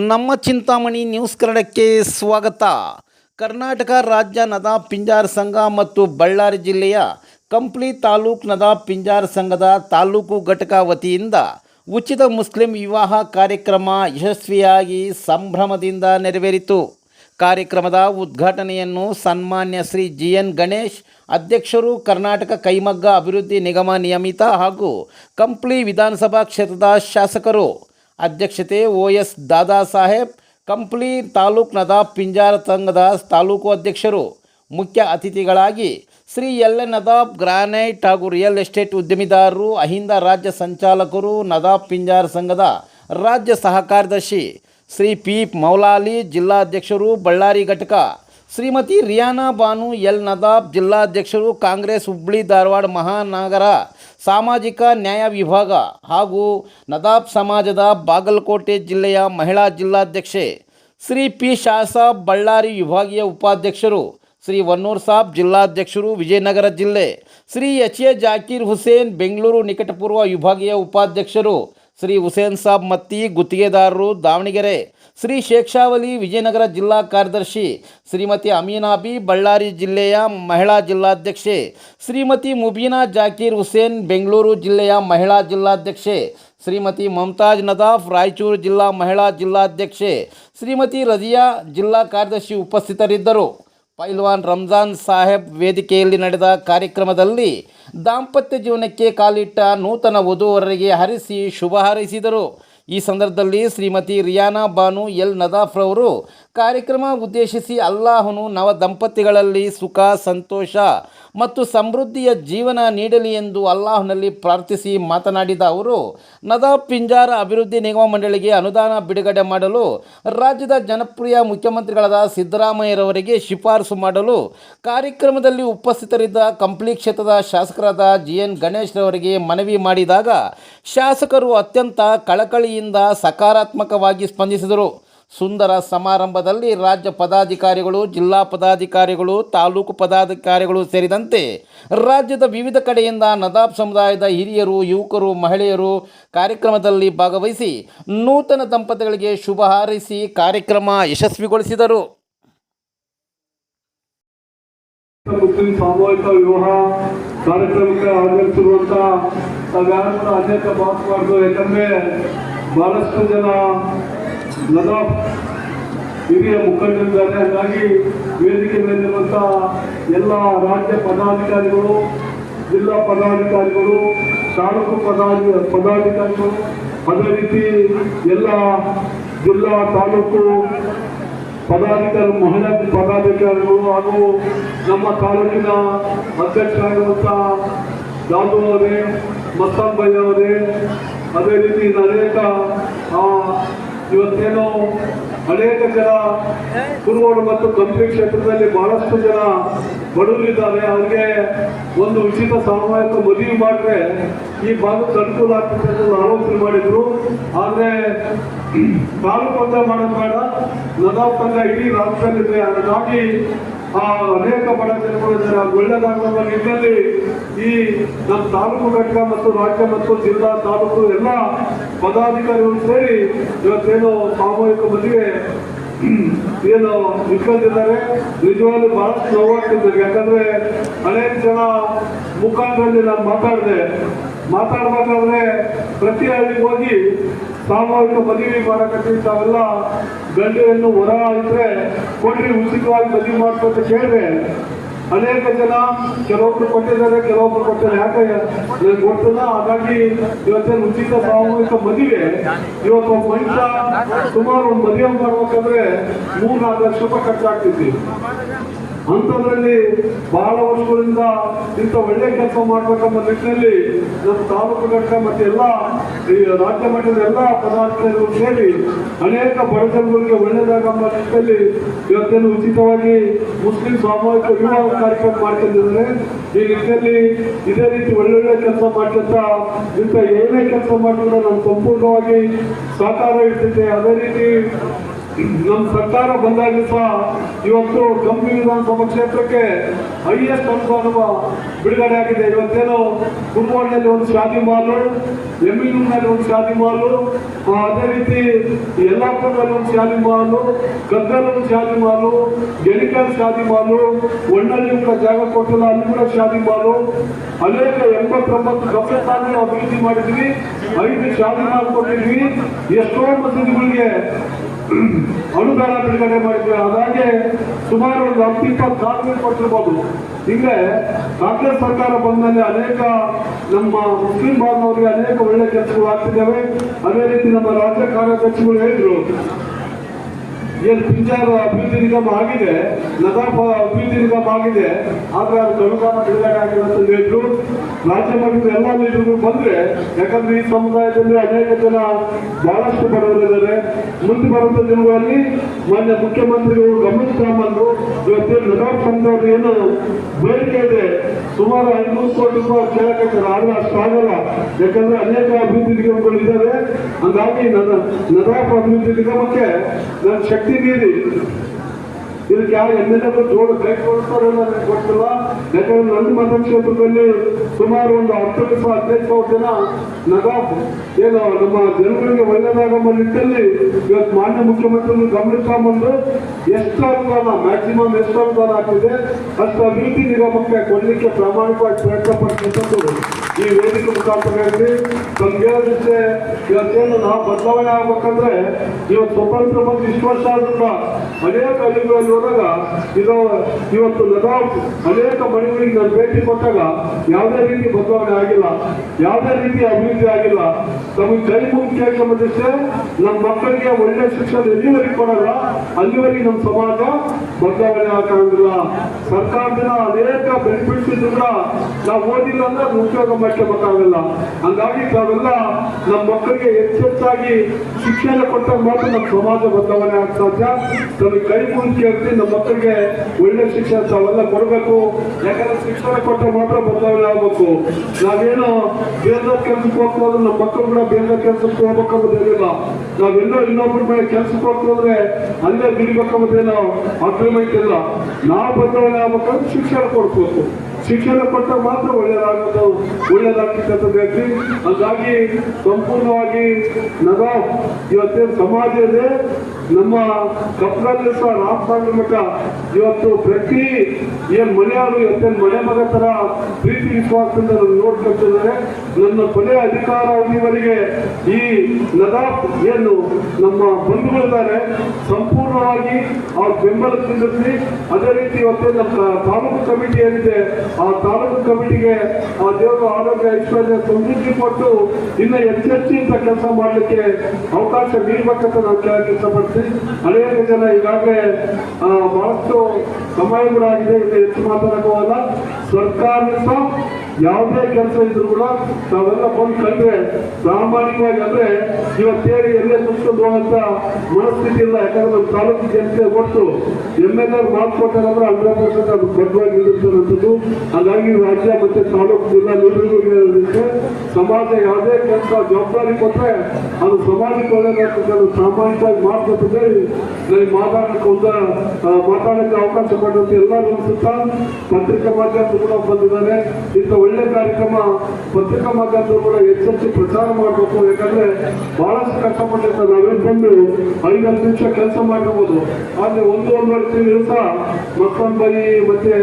ನಮ್ಮ ಚಿಂತಾಮಣಿ ನ್ಯೂಸ್ ಕನ್ನಡಕ್ಕೆ ಸ್ವಾಗತ. ಕರ್ನಾಟಕ ರಾಜ್ಯ ನದಾ ಪಿಂಜಾರ್ ಸಂಘ ಮತ್ತು ಬಳ್ಳಾರಿ ಜಿಲ್ಲೆಯ ಕಂಪ್ಲಿ ತಾಲೂಕು ನದಾ ಪಿಂಜಾರ್ ಸಂಘದ ತಾಲೂಕು ಘಟಕ ವತಿಯಿಂದ ಉಚಿತ ಮುಸ್ಲಿಂ ವಿವಾಹ ಕಾರ್ಯಕ್ರಮ ಯಶಸ್ವಿಯಾಗಿ ಸಂಭ್ರಮದಿಂದ ನೆರವೇರಿತು. ಕಾರ್ಯಕ್ರಮದ ಉದ್ಘಾಟನೆಯನ್ನು ಸನ್ಮಾನ್ಯ ಶ್ರೀ ಜಿ ಎನ್ ಗಣೇಶ್, ಅಧ್ಯಕ್ಷರು ಕರ್ನಾಟಕ ಕೈಮಗ್ಗ ಅಭಿವೃದ್ಧಿ ನಿಗಮ ನಿಯಮಿತ ಹಾಗೂ ಕಂಪ್ಲಿ ವಿಧಾನಸಭಾ ಕ್ಷೇತ್ರದ ಶಾಸಕರು ಅಧ್ಯಕ್ಷತೆ ಒ ಎಸ್ ದಾದಾ ಸಾಹೇಬ್ ಕಂಪ್ಲಿ ತಾಲೂಕ್ ನದಾಬ್ ಪಿಂಜಾರ ಸಂಘದ ತಾಲೂಕು ಅಧ್ಯಕ್ಷರು, ಮುಖ್ಯ ಅತಿಥಿಗಳಾಗಿ Shri L N Nadab granite ಹಾಗೂ ರಿಯಲ್ ಎಸ್ಟೇಟ್ ಉದ್ಯಮಿದಾರರು, ಅಹಿಂದ ರಾಜ್ಯ ಸಂಚಾಲಕರು ನದಾಬ್ ಪಿಂಜಾರ ಸಂಘದ ರಾಜ್ಯ ಸಹ ಕಾರ್ಯದರ್ಶಿ ಶ್ರೀ ಪಿ ಮೌಲಾಲಿ, ಜಿಲ್ಲಾಧ್ಯಕ್ಷರು, ಬಳ್ಳಾರಿ ಘಟಕ ಶ್ರೀಮತಿ ರಿಯಾನಾ ಬಾನು ಎಲ್ ನದಾಬ್ ಜಿಲ್ಲಾಧ್ಯಕ್ಷರು ಕಾಂಗ್ರೆಸ್ ಹುಬ್ಬಳ್ಳಿ ಧಾರವಾಡ ಮಹಾನಗರ ಸಾಮಾಜಿಕ ನ್ಯಾಯ ವಿಭಾಗ ಹಾಗೂ ನದಾಬ್ ಸಮಾಜದ ಬಾಗಲಕೋಟೆ ಜಿಲ್ಲೆಯ ಮಹಿಳಾ ಜಿಲ್ಲಾಧ್ಯಕ್ಷೆ ಶ್ರೀ ಪಿ ಶಾಸಾಬ್ ಬಳ್ಳಾರಿ ವಿಭಾಗೀಯ ಉಪಾಧ್ಯಕ್ಷರು ಶ್ರೀ ವನ್ನೂರ್ ಸಾಬ್ ಜಿಲ್ಲಾಧ್ಯಕ್ಷರು ವಿಜಯನಗರ ಜಿಲ್ಲೆ ಶ್ರೀ ಎಚ್ ಎ ಜಾಕೀರ್ ಹುಸೇನ್ ಬೆಂಗಳೂರು ನಿಕಟಪೂರ್ವ ವಿಭಾಗೀಯ ಉಪಾಧ್ಯಕ್ಷರು ಶ್ರೀ ಹುಸೇನ್ ಸಾಬ್ ಮತ್ತಿ ಗುತ್ತಿಗೆದಾರರು ದಾವಣಗೆರೆ ಶ್ರೀ ಶೇಕ್ಷಾವಲಿ ವಿಜಯನಗರ ಜಿಲ್ಲಾ ಕಾರ್ಯದರ್ಶಿ ಶ್ರೀಮತಿ ಅಮೀನಾಬಿ ಬಳ್ಳಾರಿ ಜಿಲ್ಲೆಯ ಮಹಿಳಾ ಜಿಲ್ಲಾಧ್ಯಕ್ಷೆ, ಶ್ರೀಮತಿ ಮುಬೀನಾ ಜಾಕೀರ್ ಹುಸೇನ್ ಬೆಂಗಳೂರು ಜಿಲ್ಲೆಯ ಮಹಿಳಾ ಜಿಲ್ಲಾಧ್ಯಕ್ಷೆ, ಶ್ರೀಮತಿ ಮಮತಾಜ್ ನದಾಫ್ ರಾಯಚೂರು ಜಿಲ್ಲಾ ಮಹಿಳಾ ಜಿಲ್ಲಾಧ್ಯಕ್ಷೆ, ಶ್ರೀಮತಿ ರಜಿಯಾ ಜಿಲ್ಲಾ ಕಾರ್ಯದರ್ಶಿ ಉಪಸ್ಥಿತರಿದ್ದರು. ಪೈಲ್ವಾನ್ ರಂಜಾನ್ ಸಾಹೇಬ್ ವೇದಿಕೆಯಲ್ಲಿ ನಡೆದ ಕಾರ್ಯಕ್ರಮದಲ್ಲಿ ದಾಂಪತ್ಯ ಜೀವನಕ್ಕೆ ಕಾಲಿಟ್ಟ ನೂತನ ವಧುವರರಿಗೆ ಹರಿಸಿ ಶುಭ ಹಾರೈಸಿದರು. ಈ ಸಂದರ್ಭದಲ್ಲಿ ಶ್ರೀಮತಿ ರಿಯಾನಾ ಬಾನು ಎಲ್ ನದಾಫ್ರವರು ಕಾರ್ಯಕ್ರಮ ಉದ್ದೇಶಿಸಿ ಅಲ್ಲಾಹನು ನವ ದಂಪತಿಗಳಲ್ಲಿ ಸುಖ, ಸಂತೋಷ ಮತ್ತು ಸಮೃದ್ಧಿಯ ಜೀವನ ನೀಡಲಿ ಎಂದು ಅಲ್ಲಾಹನಲ್ಲಿ ಪ್ರಾರ್ಥಿಸಿ ಮಾತನಾಡಿದ ಅವರು ನದಾಬ್ ಪಿಂಜಾರ ಅಭಿವೃದ್ಧಿ ನಿಗಮ ಮಂಡಳಿಗೆ ಅನುದಾನ ಬಿಡುಗಡೆ ಮಾಡಲು ರಾಜ್ಯದ ಜನಪ್ರಿಯ ಮುಖ್ಯಮಂತ್ರಿಗಳಾದ ಸಿದ್ದರಾಮಯ್ಯರವರಿಗೆ ಶಿಫಾರಸು ಮಾಡಲು ಕಾರ್ಯಕ್ರಮದಲ್ಲಿ ಉಪಸ್ಥಿತರಿದ್ದ ಕಂಪ್ಲಿ ಕ್ಷೇತ್ರದ ಶಾಸಕರಾದ ಜಿ ಎನ್ ಗಣೇಶ್ರವರಿಗೆ ಮನವಿ ಮಾಡಿದಾಗ ಶಾಸಕರು ಅತ್ಯಂತ ಕಳಕಳಿಯಿಂದ ಸಕಾರಾತ್ಮಕವಾಗಿ ಸ್ಪಂದಿಸಿದರು. ಸುಂದರ ಸಮಾರಂಭದಲ್ಲಿ ರಾಜ್ಯ ಪದಾಧಿಕಾರಿಗಳು, ಜಿಲ್ಲಾ ಪದಾಧಿಕಾರಿಗಳು, ತಾಲೂಕು ಪದಾಧಿಕಾರಿಗಳು ಸೇರಿದಂತೆ ರಾಜ್ಯದ ವಿವಿಧ ಕಡೆಯಿಂದ ನದಾಬ್ ಸಮುದಾಯದ ಹಿರಿಯರು, ಯುವಕರು, ಮಹಿಳೆಯರು ಕಾರ್ಯಕ್ರಮದಲ್ಲಿ ಭಾಗವಹಿಸಿ ನೂತನ ದಂಪತಿಗಳಿಗೆ ಶುಭ ಹಾರೈಸಿ ಕಾರ್ಯಕ್ರಮ ಯಶಸ್ವಿಗೊಳಿಸಿದರು. ಮುಸ್ಲಿಂ ಸಾಮೂಹಿಕ ವಿವಾಹ ಕಾರ್ಯಕ್ರಮಕ್ಕೆ ಆಗಮಿಸಿರುವಂತಹ ಯಾಕಂದ್ರೆ ಬಹಳಷ್ಟು ಜನ ನದಾಫ್ ಹಿರಿಯ ಮುಖಂಡರಿದ್ದಾರೆ. ಹಾಗಾಗಿ ವೇದಿಕೆ ಮೇಲಿರುವಂತಹ ಎಲ್ಲ ರಾಜ್ಯ ಪದಾಧಿಕಾರಿಗಳು, ಜಿಲ್ಲಾ ಪದಾಧಿಕಾರಿಗಳು, ತಾಲೂಕು ಪದಾಧಿ, ಪದಾಧಿಕಾರಿಗಳು, ಅದೇ ರೀತಿ ಎಲ್ಲ ಜಿಲ್ಲಾ, ತಾಲೂಕು ಪದಾಧಿಕಾರಿ, ಮಹಿಳಾ ಪದಾಧಿಕಾರಿಗಳು ಹಾಗೂ ನಮ್ಮ ತಾಲೂಕಿನ ಅಧ್ಯಕ್ಷರಾಗಿರುವಂಥ ದಾದು ಅವರೇ, ಮತ್ತಂಬಯ್ಯ ಅವರೇ, ಅದೇ ರೀತಿ ಅನೇಕ ಇವತ್ತೇನು ಅನೇಕ ಜನ ಕುರುಗೋಡು ಮತ್ತು ಕಂಪ್ಲಿ ಕ್ಷೇತ್ರದಲ್ಲಿ ಬಹಳಷ್ಟು ಜನ ಬಡವರಿದ್ದಾರೆ. ಅವ್ರಿಗೆ ಒಂದು ಉಚಿತ ಸಾಮೂಹಿಕ ಮದುವೆ ಮಾಡಿದ್ರೆ ಈ ಭಾಗಕ್ಕೆ ಅನುಕೂಲ ಆಗ್ತದೆ ಅಂತ ಆಲೋಚನೆ ಮಾಡಿದ್ರು. ಆದ್ರೆ ತಾಲೂಕು ಅಂತ ಮಾಡೋದು ಬೇಡ. ನದಾಬ್ ತಂಡ ಇಡೀ ರಾಜ್ಯದಲ್ಲಿದೆ. ಹಾಗಾಗಿ ಆ ಅನೇಕ ಬಡ ಜನಗಳು ಇದ್ದಾರೆ ಆ ಒಳ್ಳೆದಾಗುವ ನಿಟ್ಟಿನಲ್ಲಿ ಈ ನಮ್ಮ ತಾಲೂಕು ಘಟಕ ಮತ್ತು ರಾಜ್ಯ ಮತ್ತು ಜಿಲ್ಲಾ ತಾಲೂಕು ಎಲ್ಲ ಪದಾಧಿಕಾರಿಗಳು ಸೇರಿ ಇವತ್ತೇನು ಸಾಮೂಹಿಕ ಮದುವೆ ಏನು ಇಟ್ಕೊಂಡಿದ್ದಾರೆ ನಿಜವಾಗ್ಲೂ ಬಹಳಷ್ಟು ನೋವಾಗ್ತಿದ್ದಾರೆ ಯಾಕಂದ್ರೆ ಅನೇಕ ಜನ ಮುಖಾಂತರಲ್ಲಿ ನಾನು ಮಾತಾಡಿದೆ. ಮಾತಾಡ್ಬೇಕಾದ್ರೆ ಪ್ರತಿ ಹಳ್ಳಿಗೆ ಹೋಗಿ ಸಾಮೂಹಿಕ ಮದುವೆ ಮಾಡಕ್ಕಿಂತ ತಾವೆಲ್ಲ ಗಂಡು ಹೆಣ್ಣು ಹೊರ ಇದ್ರೆ ಕೊಡ್ರಿ, ಉಚಿತವಾಗಿ ಬದಲಿ ಮಾಡ್ಕೊಂತ ಕೇಳಿದ್ರೆ ಅನೇಕ ಜನ ಕೆಲವೊಬ್ರು ಕೊಟ್ಟಿದ್ದಾರೆ ಕೆಲವೊಬ್ರು ಕೊಟ್ಟಿದ್ದಾರೆ. ಯಾಕೆ? ಗೊತ್ತಿಲ್ಲ. ಹಾಗಾಗಿ ಇವತ್ತೇನು ಉಚಿತ ಸಾಮೂಹಿಕ ಮದುವೆ, ಇವತ್ತು ಮನುಷ್ಯ ಸುಮಾರು ಒಂದು ಮದುವೆ ಮಾಡ್ಬೇಕಂದ್ರೆ ಮೂರು ನಾಲ್ಕು ಲಕ್ಷ ರೂಪಾಯಿ ಖರ್ಚಾಗ್ತಿದ್ವಿ ಅಂಥದ್ರಲ್ಲಿ ಬಹಳ ವರ್ಷಗಳಿಂದ ಇಂಥ ಒಳ್ಳೆ ಕೆಲಸ ಮಾಡ್ಬೇಕಂಬ ನಿಟ್ಟಿನಲ್ಲಿ ನಮ್ಮ ತಾಲೂಕು ಘಟಕ ಮತ್ತೆ ಎಲ್ಲ ಈ ರಾಜ್ಯ ಮಟ್ಟದ ಎಲ್ಲ ಪದಾಧಿಕಾರಿಗಳು ಸೇರಿ ಅನೇಕ ಬಡ ಜನಗಳಿಗೆ ನಿಟ್ಟಿನಲ್ಲಿ ಇವತ್ತೇನು ಉಚಿತವಾಗಿ ಮುಸ್ಲಿಂ ಸಾಮೂಹಿಕ ವಿವಾಹ ಕಾರ್ಯಕ್ರಮ ಮಾಡ್ಕೊಂಡಿದ್ದಾರೆ. ಈ ನಿಟ್ಟಿನಲ್ಲಿ ಇದೇ ರೀತಿ ಒಳ್ಳೊಳ್ಳೆ ಕೆಲಸ ಮಾಡ್ಕೊಂತ ಇಂಥ ಏನೇ ಕೆಲಸ ಮಾಡಿದ್ರೆ ನಾನು ಸಂಪೂರ್ಣವಾಗಿ ಸಹಕಾರ ಇರ್ತಿದ್ದೆ ಅದೇ ರೀತಿ ನಮ್ಮ ಸರ್ಕಾರ ಬಂದಾಗ ಸಹ ಇವತ್ತು ಕಂಪಿ ವಿಧಾನಸಭಾ ಕ್ಷೇತ್ರಕ್ಕೆ ಹೈಯೆಸ್ಟ್ ಅನುದಾನ ಬಿಡುಗಡೆ ಆಗಿದೆ. ಇವತ್ತೇನು ಕುಂಬಳದಲ್ಲಿ ಒಂದು ಶಾದಿ ಮಾಲು, ಎಮ್ಮಿನೂರಿನಲ್ಲಿ ಒಂದು ಶಾದಿ ಮಾಲು ಅದೇ ರೀತಿ ಯಲ್ಲಾಪುರದಲ್ಲಿ ಒಂದು ಶಾದಿ ಮಾಲು ಗದ್ದಲ ಒಂದು ಶಾದಿ ಮಾಲು ಗೆಲಿಕಲ್ ಶಾದಿ ಮಾಲು ಒಣ್ಣಲ್ಲಿ ಕೂಡ ಜಾಗ ಕೊಟ್ಟಿಲ್ಲ, ಅಲ್ಲಿ ಕೂಡ ಶಾದಿ ಮಾಲು. ಅನೇಕ ಎಂಬತ್ತೊಂಬತ್ತು ಕಬ್ಬೆಸಾಗಿ ಅಭಿವೃದ್ಧಿ ಮಾಡಿದ್ವಿ. ಐದು ಶಾದಿ ಮಾಲು ಕೊಟ್ಟಿದ್ವಿ ಎಷ್ಟೋ ಮಸೀದಿಗಳಿಗೆ ಅನುದಾನ ಬಿಡುಗಡೆ ಮಾಡಿದ್ವಿ. ಅದಾಗೆ ಸುಮಾರು ಒಂದು ಹತ್ತು ಇಪ್ಪತ್ತು ಕಾನೂನು ಕೊಟ್ಟಿರ್ಬೋದು. ಹಿಂಗೆ ಕಾಂಗ್ರೆಸ್ ಸರ್ಕಾರ ಬಂದಲ್ಲಿ ಅನೇಕ ನಮ್ಮ ಮುಸ್ಲಿಂ ಬಾಂಧವರಿಗೆ ಅನೇಕ ಒಳ್ಳೆ ಕೆಲಸಗಳು ಆಗ್ತಿದ್ದಾವೆ. ಅದೇ ರೀತಿ ನಮ್ಮ ರಾಜ್ಯ ಕಾರ್ಯದರ್ಶಿಗಳು ಹೇಳಿದ್ರು. ಏನು ಪಿಂಜಾರ ಅಭಿವೃದ್ಧಿ ನಿಗಮ ಆಗಿದೆ ನದಾಫ ಅಭಿವೃದ್ಧಿ ನಿಗಮ ಆಗಿದೆ, ಆದರೆ ಅದು ಅನುದಾನ ಬಿಡುಗಡೆ ಅಂತ ಹೇಳಿದ್ರು. ರಾಜ್ಯ ಮಟ್ಟದ ಎಲ್ಲ ಲೀಡರ್ಗಳು ಬಂದ್ರೆ, ಯಾಕಂದ್ರೆ ಈ ಸಮುದಾಯದಲ್ಲಿ ಅನೇಕ ಜನ ಬಹಳಷ್ಟು ಬಡವರಿದ್ದಾರೆ. ಮುಂದೆ ಬರುವಂತ ದಿನಗಳಲ್ಲಿ ಮಾನ್ಯ ಮುಖ್ಯಮಂತ್ರಿಗಳು ಗಮನಿಸ್ತಾಮಂದು ಇವತ್ತು ನದಾಫ್ ಬಂದವರು ಏನು ಬೇಡಿಕೆ ಇದೆ, ಸುಮಾರು ಐನೂರು ಕೋಟಿ ರೂಪಾಯಿ ಕೇಳಕತ್ತಾರೆ ಆದ್ರೆ ಅಷ್ಟಾಗಲ್ಲ ಯಾಕಂದ್ರೆ ಅನೇಕ ಅಭಿವೃದ್ಧಿ ನಿಗಮಗಳು ಇದ್ದಾವೆ. ಹಂಗಾಗಿ ನನ್ನ ನದಾಫ್ ಅಭಿವೃದ್ಧಿ ನಿಗಮಕ್ಕೆ ನನ್ನ ಶಕ್ತಿ ಮೀರಿ ಇದಕ್ಕೆ ಯಾರು ಎಂ ಎಲ್ ಎ ಜೋಡು ಕೈ ಕೊಡ್ತಾರೋ ನನಗೆ ಗೊತ್ತಿಲ್ಲ. ಯಾಕಂದ್ರೆ ನನ್ನ ಮತಕ್ಷೇತ್ರದಲ್ಲಿ ಸುಮಾರು ಒಂದು ಹತ್ತು ಲಕ್ಷ ಹದಿನೈದು ಸಾವಿರ ಜನ ನಗಾಬ್. ಏನು, ನಮ್ಮ ಜನಗಳಿಗೆ ಒಳ್ಳೆಯದಾಗಮ್ಮ ನಿಟ್ಟಲ್ಲಿ ಇವತ್ತು ಮಾನ್ಯ ಮುಖ್ಯಮಂತ್ರಿಗಳು ಗಮನಿಸ್ತಾ ಬಂದು ಎಷ್ಟು ಅನುದಾನ ಮ್ಯಾಕ್ಸಿಮಮ್ ಎಷ್ಟು ಅನುದಾನ ಆಗ್ತಿದೆ, ಅಷ್ಟು ಅಭಿವೃದ್ಧಿ ನಿಗಮಕ್ಕೆ ಕೊಡಲಿಕ್ಕೆ ಪ್ರಾಮಾಣಿಕವಾಗಿ ಪ್ರಯತ್ನ ಪಡ್ತಕ್ಕಂಥದ್ದು ಈ ವೇದಿಕೆ ಮುಖಾಂತರ ಹೇಳಿ ಹೇಳೋದಕ್ಕೆ ಇವತ್ತೇನು ನಾವು ಬದಲಾವಣೆ ಆಗ್ಬೇಕಂದ್ರೆ ಇವತ್ತು ಸ್ವತಂತ್ರ ಬಂದು ಇಷ್ಟು ವರ್ಷ ಆದ್ರೂ ಅನೇಕ ಹಳ್ಳಿಗಳಲ್ಲಿ ಹೋದಾಗ ಇದು ಇವತ್ತು ಲದಾಖ್ ಅನೇಕ ಮನೆಗಳಿಗೆ ನಾನು ಭೇಟಿ ಕೊಟ್ಟಾಗ ಯಾವುದೇ ರೀತಿ ಬದಲಾವಣೆ ಆಗಿಲ್ಲ, ಯಾವುದೇ ರೀತಿ ಅಭಿವೃದ್ಧಿ ಆಗಿಲ್ಲ. ನಮಗೆ ಕೈ ಮುಗಿ ಕೇಳ್ಕೊಂಬಂದಿಷ್ಟೇ ನಮ್ಮ ಮಕ್ಕಳಿಗೆ ಒಳ್ಳೆ ಶಿಕ್ಷಣ ಎಲ್ಲಿವರೆಗೆ ಕೊಡಲ್ಲ, ಅಲ್ಲಿವರೆಗೆ ನಮ್ಮ ಸಮಾಜ ಬದಲಾವಣೆ ಆಗಿಲ್ಲ ಸರ್ಕಾರದಿಂದ ಅನೇಕ ಬೆನಿಫಿಟ್ಸ್ ಇದ್ರು ಕೂಡ ನಾವು ಓದಿಲ್ಲ ಅಂದ್ರೆ ಅದು ಉಪಯೋಗ ಮಾಡ್ಕೋಬೇಕಾಗಲ್ಲ ಹಂಗಾಗಿ ತಾವೆಲ್ಲ ನಮ್ಮ ಮಕ್ಕಳಿಗೆ ಹೆಚ್ಚೆಚ್ಚಾಗಿ ಶಿಕ್ಷಣ ಕೊಟ್ಟಾಗ ಮಾತ್ರ ನಮ್ಮ ಸಮಾಜ ಬದಲಾವಣೆ ಆಗ ಸಾಧ್ಯ ನಮಗೆ ಕೈ ಮುಂಚೆ ನಮ್ಮ ಮಕ್ಕಳಿಗೆ ಒಳ್ಳೆ ಶಿಕ್ಷಣ ತಾವೆಲ್ಲ ಕೊಡಬೇಕು. ಯಾಕಂದ್ರೆ ಶಿಕ್ಷಣ ಕೊಟ್ಟ ಮಾತ್ರ ಬದಲಾವಣೆ ಆಗಬೇಕು. ನಾವೇನು ಬೇರೆ ಕೆಲ್ಸಕ್ಕೆ ಹೋಗ್ತಾ ನಮ್ಮ ಮಕ್ಕಳು ಕೂಡ ಬೇರೆ ಕೆಲ್ಸಕ್ಕೆ ಹೋಗ್ಬೇಕಂಬುದೇನಿಲ್ಲ ನಾವೆಲ್ಲೋ ಇನ್ನೊಬ್ಬರ ಮೇಲೆ ಕೆಲ್ಸಕ್ಕೆ ಹೋಗ್ತಂದ್ರೆ ಅಲ್ಲೇ ದುಡಿಬೇಕಂಬುದೇನೋ ಅಗ್ರಿಮೆಂಟ್ ಇಲ್ಲ ನಾವು ಬದಲಾವಣೆ ಆಗ್ಬೇಕಂದ್ರೆ ಶಿಕ್ಷಣ ಕೊಡ್ಬೇಕು. ಶಿಕ್ಷಣ ಕೊಟ್ಟ ಮಾತ್ರ ಒಳ್ಳೆಯದಾಗೋದು ಒಳ್ಳೆಯದಾಗ್ತದೆ ಅಂತ ಹೇಳ್ತೀನಿ ಹಾಗಾಗಿ ಸಂಪೂರ್ಣವಾಗಿ ನಗ ಇವತ್ತೇನು ಸಮಾಜ ಇದೆ ನಮ್ಮ ಕಪ್ಪಲಲ್ಲಿ ಸಹ ರಾಮಸ್ವಾಮಿ ಇವತ್ತು ಪ್ರತಿ ಏನ್ ಮನೆಯವರು ಇವತ್ತೇನು ಮನೆ ಮಗ ತರ ಪ್ರೀತಿ ವಿಶ್ವಾಸದಿಂದ ನೋಡ್ಕೊಳ್ತಿದ್ದಾರೆ. ನನ್ನ ಕೊನೆ ಅಧಿಕಾರ ಅವಧಿವರೆಗೆ ಈ ನದಾಫ್ ಏನು ನಮ್ಮ ಬಂಧುಗಳಿದ್ದಾರೆ. ಸಂಪೂರ್ಣವಾಗಿ ಆ ಬೆಂಬಲ ತಿಳಿಸಿ ಅದೇ ರೀತಿ ಇವತ್ತೇ ನಮ್ಮ ತಾಲೂಕು ಕಮಿಟಿ ಏನಿದೆ, ಆ ತಾಲೂಕು ಕಮಿಟಿಗೆ ಆ ದೇವರ ಆರೋಗ್ಯ, ಐಶ್ವರ್ಯ ಸಮೃದ್ಧಿ ಕೊಟ್ಟು ಇನ್ನು ಹೆಚ್ಚೆಚ್ಚಿಂತ ಕೆಲಸ ಮಾಡಲಿಕ್ಕೆ ಅವಕಾಶ ನೀಡಬೇಕಂತ ನಾನು ಕೇಳಕ್ಕೆ ಇಷ್ಟಪಡ್ತೀನಿ. ಅನೇಕ ಜನ ಈಗಾಗಲೇ ಬಹಳಷ್ಟು ಸಮಯಗಳಾಗಿದೆ. ಇನ್ನು ಹೆಚ್ಚು ಮಾತಾಡೋಲ್ಲ ಸರ್ಕಾರ ಯಾವುದೇ ಕೆಲಸ ಇದ್ರು ಕೂಡ ನಾವೆಲ್ಲ ಬಂದು ಕಂಡ್ರೆ ಪ್ರಾಮಾಣಿಕವಾಗಿ ಅಂದ್ರೆ ಇವತ್ತೇರಿ ಎಲ್ಲೇ ಸುತ್ತಕೊಂಡು ಹೋಗಂತ ಮನಸ್ಥಿತಿ ಇಲ್ಲ ಯಾಕಂದ್ರೆ ನಮ್ಮ ತಾಲೂಕು ಜನತೆ ಒಟ್ಟು ಎಂ ಎಲ್ ಎ ಮಾತು ಕೊಟ್ಟಾರಂದ್ರೆ ಹಂಡ್ರೆಡ್ ಪರ್ಸೆಂಟ್ ಅದು ಬದ್ಧವಾಗಿ ನಿಲ್ಲಿಸಿರುವಂಥದ್ದು ಹಾಗಾಗಿ ರಾಜ್ಯ ಮತ್ತೆ ತಾಲೂಕು ಜಿಲ್ಲಾ ಲೀಡರ್ಗಳಿಗೆ ಸಮಾಜ ಯಾವುದೇ ಕೆಲಸ ಜವಾಬ್ದಾರಿ ಕೊಟ್ಟರೆ ಅದು ಸಮಾಜಕ್ಕೆ ಒಳ್ಳೆಯದಾಗ್ತದೆ ಸಾಮಾನ್ಯವಾಗಿ ಮಾತುಕತೆ ನನಗೆ ಮಾತಾಡಕ್ಕೆ ಒಂದು ಮಾತಾಡಕ್ಕೆ ಅವಕಾಶ ಕೊಟ್ಟಂತೆ ಎಲ್ಲರೂ ಅನ್ಸುತ್ತಾ, ಪತ್ರಿಕಾ ಮಾಧ್ಯಮ ಕೂಡ ಬಂದಿದ್ದಾರೆ. ಇಂಥ ಒಳ್ಳೆ ಕಾರ್ಯಕ್ರಮ ಪತ್ರಿಕಾ ಮಾಧ್ಯಮದ ಕೂಡ ಹೆಚ್ಚೆಚ್ಚು ಪ್ರಚಾರ ಮಾಡಬೇಕು. ಯಾಕಂದ್ರೆ ಬಹಳಷ್ಟು ಕಷ್ಟಪಟ್ಟಿರ್ತಾರೆ. ಬಂದು ಐದು ಹತ್ತು ನಿಮಿಷ ಕೆಲಸ ಮಾಡಿರ್ಬೋದು. ಆದ್ರೆ ಒಂದು ಒಂದೂವರೆ ದಿವಸ ಮಕ್ಕಳ ಬೈ ಮತ್ತೆ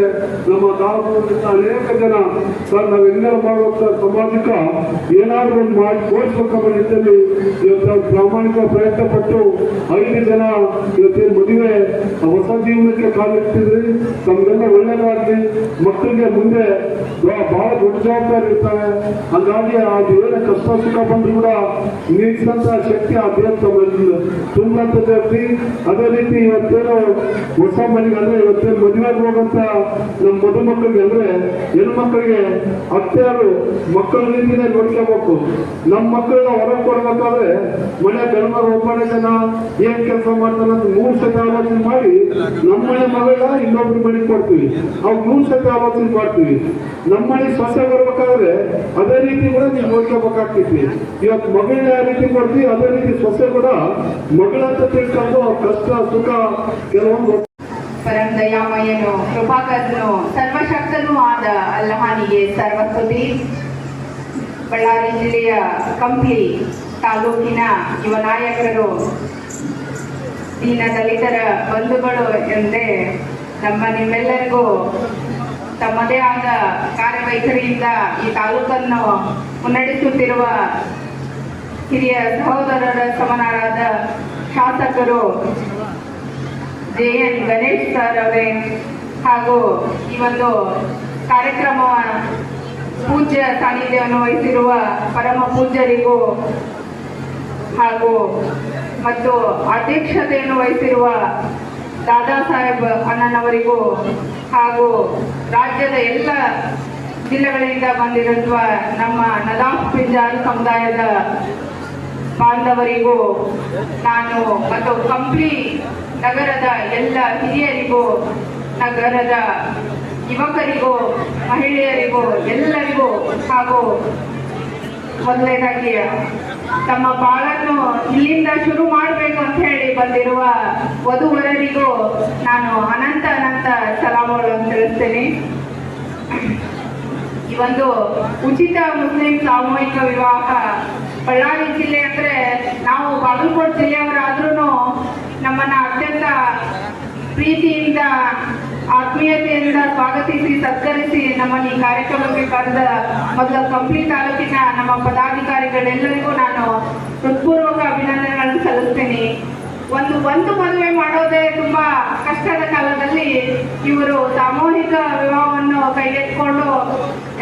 ನಮ್ಮ ದಾವದಿಂದ ಅನೇಕ ಜನ. ಸರ್ ನಾವು ಹೆಂಗಾರ ಮಾಡುವಂತ ಸಮಾಜಕ್ಕ ಏನಾದ್ರು ಒಂದು ಮಾಡಿ ತೋರಿಸ್ಬೇಕಂಬ ನಿಟ್ಟಿನಲ್ಲಿ ಇವತ್ತು ಪ್ರಾಮಾಣಿಕ ಪ್ರಯತ್ನ ಪಟ್ಟು ಐದು ಜನ ಇವತ್ತೇನು ಮದುವೆ ಹೊಸ ಜೀವನಕ್ಕೆ ಕಾಲಿಟ್ಟಿದ್ರಿ ತಮ್ಗೆಲ್ಲ ಒಳ್ಳೇದಾಗ್ಲಿ. ಮಕ್ಕಳಿಗೆ ಮುಂದೆ ಬಹಳ ದೊಡ್ಡ ಜವಾಬ್ದಾರಿ ಇರ್ತಾರೆ ಹಂಗಾಗಿ ಆ ದೇವರ ಕಷ್ಟ ಸುಖ ಬಂದ್ರು ಕೂಡ ನೀಡಿದಂತ ಶಕ್ತಿ ಆ ದೇವ ತಮ್ಮಲ್ಲಿ ತುಂಬಂತದ್ದು ಅದೇ ರೀತಿ ಇವತ್ತೇನೋ ಹೊಸ ಮನೆಗೆ ಅಂದ್ರೆ ಇವತ್ತೇನು ಮದುವೆ ಹೋಗಂತ ನಮ್ಮ ಮದುಮಕ್ಕಳಿಗೆ ಅಂದ್ರೆ ಹೆಣ್ಮಕ್ಳಿಗೆ ಅತ್ತೆಯರು ಮಕ್ಕಳ ರೀತಿನೇ ನೋಡ್ಕೋಬೇಕು. ನಮ್ಮ ಮಕ್ಕಳನ್ನ ಹೊರಗೆ ಕೊಡ್ಬೇಕಾದ್ರೆ ಮನೆ ಗಂಡ ಒಬ್ಬನೇ ಜನ ಏನ್ ಕೆಲಸ ಮಾಡ್ತಾನೆ ಅಂತ ಮೂರು ಸತಿ ಆಲೋಚನೆ ಮಾಡಿ ನಮ್ಮ ಮನೆ ಮಗಳ ಇನ್ನೊಬ್ರ ಮನೆಗೆ ಕೊಡ್ತೀವಿ. ಅವ್ ಮೂರು ಸತಿ ಆಲೋಚನೆ ಮಾಡ್ತೀವಿ. ನಮ್ಮ ಮನೆ ಸೊಸೆ ಬರ್ಬೇಕಾದ್ರೆ ಅದೇ ರೀತಿ ಕೂಡ ನೀವು ನೋಡ್ಕೋಬೇಕಾಗ್ತೈತಿ. ಇವತ್ತು ಮಗಳನ್ನ ಯಾವ ರೀತಿ ಕೊಡ್ತೀವಿ, ಅದೇ ರೀತಿ ಸೊಸೆ ಕೂಡ ಮಗಳಂತ ತಿಳ್ಕೊಂಡು ಕಷ್ಟ, ಸುಖ, ಕೆಲವೊಂದು ಪರಂ ದಯಾಮಯ್ಯನು ಕೃಪಾಕರ್ನು, ಸರ್ವಶಕ್ತನೂ ಆದ ಅಲ್ಲಹಾನಿಗೆ ಸರ್ವಸ್ತುತಿ. ಬಳ್ಳಾರಿ ಜಿಲ್ಲೆಯ ಕಂಪ್ಲಿ ತಾಲೂಕಿನ ಯುವ ನಾಯಕರು, ದೀನ ದಲಿತರ ಬಂಧುಗಳು ಎಂದೇ ನಮ್ಮ ನಿಮ್ಮೆಲ್ಲರಿಗೂ ತಮ್ಮದೇ ಆದ ಕಾರ್ಯವೈಖರಿಯಿಂದ ಈ ತಾಲೂಕನ್ನು ಮುನ್ನಡೆಸುತ್ತಿರುವ ಹಿರಿಯ ಸಹೋದರರ ಸಮನರಾದ ಶಾಸಕರು ಜೆ ಎನ್ ಗಣೇಶ್ ಸರ್ ಅವರೇ ಹಾಗೂ ಈ ಒಂದು ಕಾರ್ಯಕ್ರಮ ಪೂಜ್ಯ ಸಾನ್ನಿಧ್ಯವನ್ನು ವಹಿಸಿರುವ ಪರಮ ಪೂಜ್ಯರಿಗೂ ಹಾಗೂ ಮತ್ತು ಅಧ್ಯಕ್ಷತೆಯನ್ನು ವಹಿಸಿರುವ ದಾದಾ ಸಾಹೇಬ್ ಅಣ್ಣನವರಿಗೂ ಹಾಗೂ ರಾಜ್ಯದ ಎಲ್ಲ ಜಿಲ್ಲೆಗಳಿಂದ ಬಂದಿರುವ ನಮ್ಮ ನದಾಫ್ ಪಿಂಜಾರ್ ಸಮುದಾಯದ ಬಾಂಧವರಿಗೂ ನಾನು ಮತ್ತು ಕಂಪ್ಲಿ ನಗರದ ಎಲ್ಲ ಹಿರಿಯರಿಗೂ, ನಗರದ ಯುವಕರಿಗೂ, ಮಹಿಳೆಯರಿಗೂ, ಎಲ್ಲರಿಗೂ ಹಾಗೂ ಮೊದಲನೇದಾಗಿ ತಮ್ಮ ಬಾಳನ್ನು ಇಲ್ಲಿಂದ ಶುರು ಮಾಡಬೇಕು ಅಂತ ಹೇಳಿ ಬಂದಿರುವ ವಧುವರರಿಗೂ ನಾನು ಅನಂತ ಅನಂತ ಸಲಾಮಗಳನ್ನು ತಿಳಿಸ್ತೇನೆ. ಈ ಒಂದು ಉಚಿತ ಮುಸ್ಲಿಂ ಸಾಮೂಹಿಕ ವಿವಾಹ ಬಳ್ಳಾರಿ ಜಿಲ್ಲೆ ಅಂದ್ರೆ ಬಾಗಲಕೋಟೆ ಜಿಲ್ಲೆಯವರಾದ್ರೂ ನಮ್ಮನ್ನ ಅತ್ಯಂತ ಪ್ರೀತಿಯಿಂದ, ಆತ್ಮೀಯತೆಯಿಂದ ಸ್ವಾಗತಿಸಿ, ಸತ್ಕರಿಸಿ ನಮ್ಮನ್ನು ಈ ಕಾರ್ಯಕ್ರಮಕ್ಕೆ ಕರೆದ ಮೊದಲ ಕಂಪ್ಲಿ ತಾಲೂಕಿನ ನಮ್ಮ ಪದಾಧಿಕಾರಿಗಳೆಲ್ಲರಿಗೂ ನಾನು ಹೃತ್ಪೂರ್ವಕ ಅಭಿನಂದನೆಗಳನ್ನು ಸಲ್ಲಿಸ್ತೇನೆ. ಒಂದು ಒಂದು ಮದುವೆ ಮಾಡೋದೇ ತುಂಬಾ ಕಷ್ಟದ ಕಾಲದಲ್ಲಿ ಇವರು ಸಾಮೂಹಿಕ ವಿವಾಹವನ್ನು ಕೈಗೆತ್ತಿಕೊಂಡು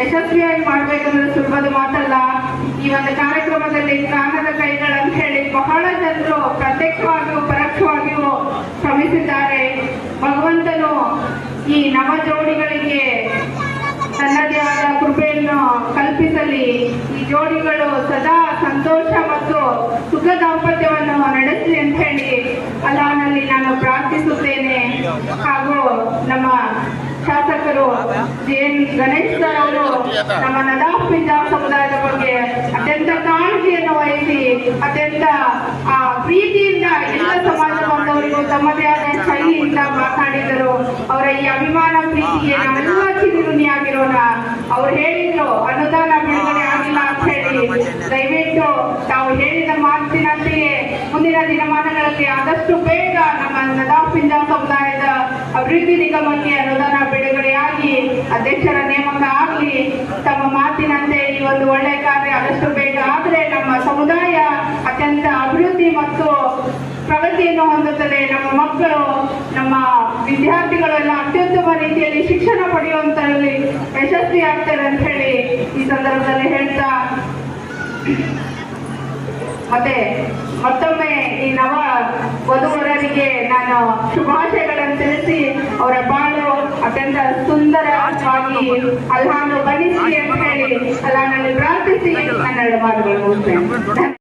ಯಶಸ್ವಿಯಾಗಿ ಮಾಡ್ಬೇಕಂದ್ರೆ ಸುಲಭದ ಮಾತಲ್ಲ. ಈ ಒಂದು ಕಾರ್ಯಕ್ರಮದಲ್ಲಿ ಜ್ಞಾನದ ಕೈಗಳಂತ ಹೇಳಿ ಬಹಳ ಜನರು ಪ್ರತ್ಯಕ್ಷವಾಗಿಯೂ ಪರೋಕ್ಷವಾಗಿಯೂ ಶ್ರಮಿಸಿದ್ದಾರೆ. ಭಗವಂತನು ಈ ನವ ಜೋಡಿಗಳಿಗೆ ತನ್ನದೇ ಆದ ಕೃಪೆಯನ್ನು ಕಲ್ಪಿಸಲಿ. ಈ ಜೋಡಿಗಳು ಸದಾ ಸಂತೋಷ ಮತ್ತು ಸುಖ ದಾಂಪತ್ಯವನ್ನು ನಡೆಸಲಿ ಅಂತ ಹೇಳಿ ಅಲ್ಲಾನಲ್ಲಿ ನಾನು ಪ್ರಾರ್ಥಿಸುತ್ತೇನೆ. ಹಾಗೂ ನಮ್ಮ ಶಾಸಕರು ಜಿ ಗಣೇಶ್ ಸರ್ ಅವರು ನಮ್ಮ ನದಾಫ್ ಪಿಂಜಾಬ್ ಸಮುದಾಯದ ಬಗ್ಗೆ ಅತ್ಯಂತ ಕಾಳಜಿಯನ್ನು ವಹಿಸಿ, ಅತ್ಯಂತ ಪ್ರೀತಿಯಿಂದ ಎಲ್ಲ ಸಮಾಜ ಬಾಂಧವರಿಗೂ ತಮ್ಮದೇ ಆದ ಶೈಲಿಯಿಂದ ಮಾತನಾಡಿದರು ಅವರ ಈ ಅಭಿಮಾನ, ಪ್ರೀತಿಗೆ ನಾವೆಲ್ಲ ಚಿರುಣಿಯಾಗಿರೋಣ ಅವ್ರು ಹೇಳಿದ್ರು, ಅನುದಾನ ಬಿಡುಗಡೆ ಆಗಿಲ್ಲ ಅಂತ ಹೇಳಿ. ದಯವಿಟ್ಟು ತಾವು ಹೇಳಿದ ಮಾತಿನಂತೆಯೇ ಮುಂದಿನ ದಿನಮಾನಗಳಲ್ಲಿ ಆದಷ್ಟು ಬೇಗ ನಮ್ಮ ನದಾಫ್ ಪಿಂಜಾಬ್ ಸಮುದಾಯದ ಅಭಿವೃದ್ಧಿ ನಿಗಮಕ್ಕೆ ಅನುದಾನ ಅಧ್ಯಕ್ಷರ ನೇಮಕ ಆಗಲಿ, ತಮ್ಮ ಮಾತಿನಂತೆ ಈ ಒಂದು ಒಳ್ಳೆಯ ಕಾರ್ಯ ಆದಷ್ಟು ಬೇಗ ಆದರೆ ನಮ್ಮ ಸಮುದಾಯ ಅತ್ಯಂತ ಅಭಿವೃದ್ಧಿ ಮತ್ತು ಪ್ರಗತಿಯನ್ನು ಹೊಂದುತ್ತದೆ. ನಮ್ಮ ಮಕ್ಕಳು, ನಮ್ಮ ವಿದ್ಯಾರ್ಥಿಗಳೆಲ್ಲ ಅತ್ಯುತ್ತಮ ರೀತಿಯಲ್ಲಿ ಶಿಕ್ಷಣ ಪಡೆಯುವಂತರಲ್ಲಿ ಯಶಸ್ವಿ ಆಗ್ತಾರೆ ಅಂತ ಹೇಳಿ ಈ ಸಂದರ್ಭದಲ್ಲಿ ಹೇಳ್ತಾ ಮತ್ತೆ ಮತ್ತೊಮ್ಮೆ ಈ ನವ ವಧುವರರಿಗೆ ನಾನು ಶುಭಾಶಯಗಳನ್ನು ತಿಳಿಸಿ ಅವರ ಬಾಳು ಅತ್ಯಂತ ಸುಂದರವಾಗಿ ಅಲ್ಲಾನು ಬನಿಸಿ ಅಂತ ಹೇಳಿ ಅಲ್ಲಾನಲ್ಲಿ ಪ್ರಾರ್ಥಿಸಿ ನನ್ನ ಮಾತುಗಳು ಮುಗಿಸ್ತೇನೆ.